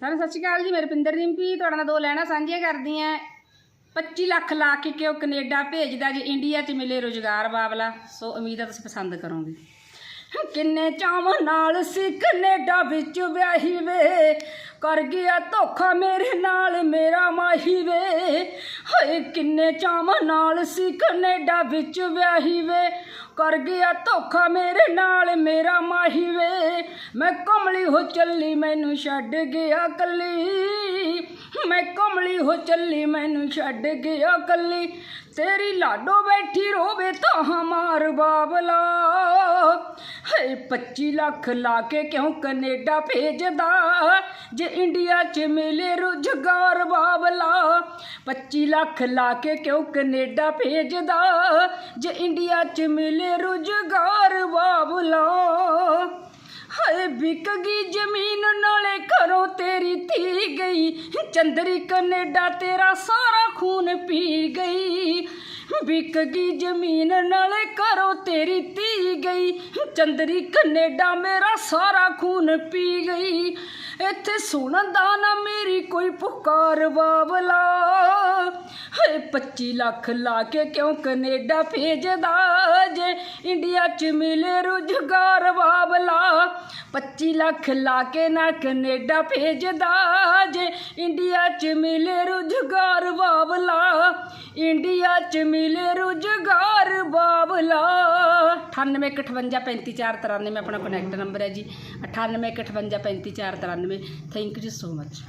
ਸਾਰਿਆਂ ਸਤਿ ਸ਼੍ਰੀ ਅਕਾਲ ਜੀ ਮੇਰੇ ਪਿੰਦਰ ਰਿੰਪੀ ਤੁਹਾਡੇ ਨਾਲ ਦੋ ਲੈਣਾ ਸਾਂਝੀਆਂ ਕਰਦੀ ਆਂ 25 ਲੱਖ ਲਾ ਕੇ ਕਿਉਂ ਕੈਨੇਡਾ ਭੇਜਦਾ ਜੀ ਇੰਡੀਆ 'ਚ ਮਿਲੇ ਰੁਜ਼ਗਾਰ ਬਾਬਲਾ? ਸੋ ਉਮੀਦ ਆ ਤੁਸੀਂ ਪਸੰਦ ਕਰੋਗੇ। ਕਿੰਨੇ ਚਾਵਾਂ ਨਾਲ ਸੀ ਕੈਨੇਡਾ ਵਿੱਚ ਵਿਆਹੀ ਵੇ। ਕਰ ਗਿਆ ਧੋਖਾ ਮੇਰੇ ਨਾਲ, ਮੇਰਾ ਮਾਹੀ ਵੇ। ਹਾਏ, ਕਿੰਨੇ ਚਾਵਾਂ ਨਾਲ ਸੀ ਕੈਨੇਡਾ ਵਿੱਚ ਵਿਆਹੀ ਵੇ। ਕਰ ਗਿਆ ਧੋਖਾ ਮੇਰੇ ਨਾਲ, ਮੇਰਾ ਮਾਹੀ ਵੇ। ਮੈਂ ਕਮਲੀ ਹੋ ਚੱਲੀ, ਮੈਨੂੰ ਛੱਡ ਗਿਆ ਕੱਲੀ। ਮੈਂ ਕਮਲੀ ਹੋ ਚੱਲੀ, ਮੈਨੂੰ ਛੱਡ ਗਿਆ ਕੱਲੀ। ਤੇਰੀ ਲਾਡੋ ਬੈਠੀ ਰੋਵੇ ਤਾਂ ਮਾਰ ਬਾਬਲਾ। ਹੇ 25 ਲੱਖ ਲਾ ਕੇ ਕਿਉਂ ਕੈਨੇਡਾ ਭੇਜਦਾ? ਜੇ ਇੰਡੀਆ 'ਚ ਮਿਲੇ ਰੁਜ਼ਗਾਰ ਬਾਬਲਾ। 25 ਲੱਖ ਲਾ ਕੇ ਕਿਉਂ ਕੈਨੇਡਾ ਭੇਜਦਾ? ਜੇ ਇੰਡੀਆ 'ਚ ਮਿਲੇ ਰੁਜ਼ਗਾਰ ਬਾਬਲਾ। ਵਿਕ ਗਈ ਜ਼ਮੀਨ ਨਾਲੇ ਘਰੋਂ ਤੇਰੀ ਧੀ ਗਈ। ਚੰਦਰੀ ਕੈਨੇਡਾ ਤੇਰਾ ਸਾਰਾ ਖੂਨ ਪੀ ਗਈ। ਵਿਕ ਗਈ ਜ਼ਮੀਨ ਨਾਲੇ ਘਰੋਂ ਤੇਰੀ ਧੀ ਗਈ। ਚੰਦਰੀ ਕੈਨੇਡਾ ਮੇਰਾ ਸਾਰਾ ਖੂਨ ਪੀ ਗਈ। ਇੱਥੇ ਸੁਣਦਾ ਨਾ ਮੇਰੀ ਕੋਈ ਪੁਕਾਰ ਬਾਬਲਾ ਹਏ 25 ਲੱਖ ਲਾ ਕੇ ਕਿਉਂ ਕੈਨੇਡਾ ਭੇਜਦਾ ਜੇ ਇੰਡੀਆ 'ਚ ਮਿਲੇ ਰੁਜ਼ਗਾਰ ਬਾਬਲਾ 25 ਲੱਖ ਲਾ ਕੇ ਨਾ ਕੈਨੇਡਾ ਭੇਜਦਾ ਜੇ। ਇੰਡੀਆ 'ਚ ਮਿਲੇ ਰੁਜ਼ਗਾਰ ਬਾਬਲਾ ਇੰਡੀਆ 'ਚ ਮਿਲੇ ਰੁਜ਼ਗਾਰ ਬਾਬਲਾ 9815535493 ਆਪਣਾ ਕਨੈਕਟ ਨੰਬਰ ਹੈ ਜੀ। 9815535493 ਥੈਂਕ ਯੂ ਸੋ ਮਚ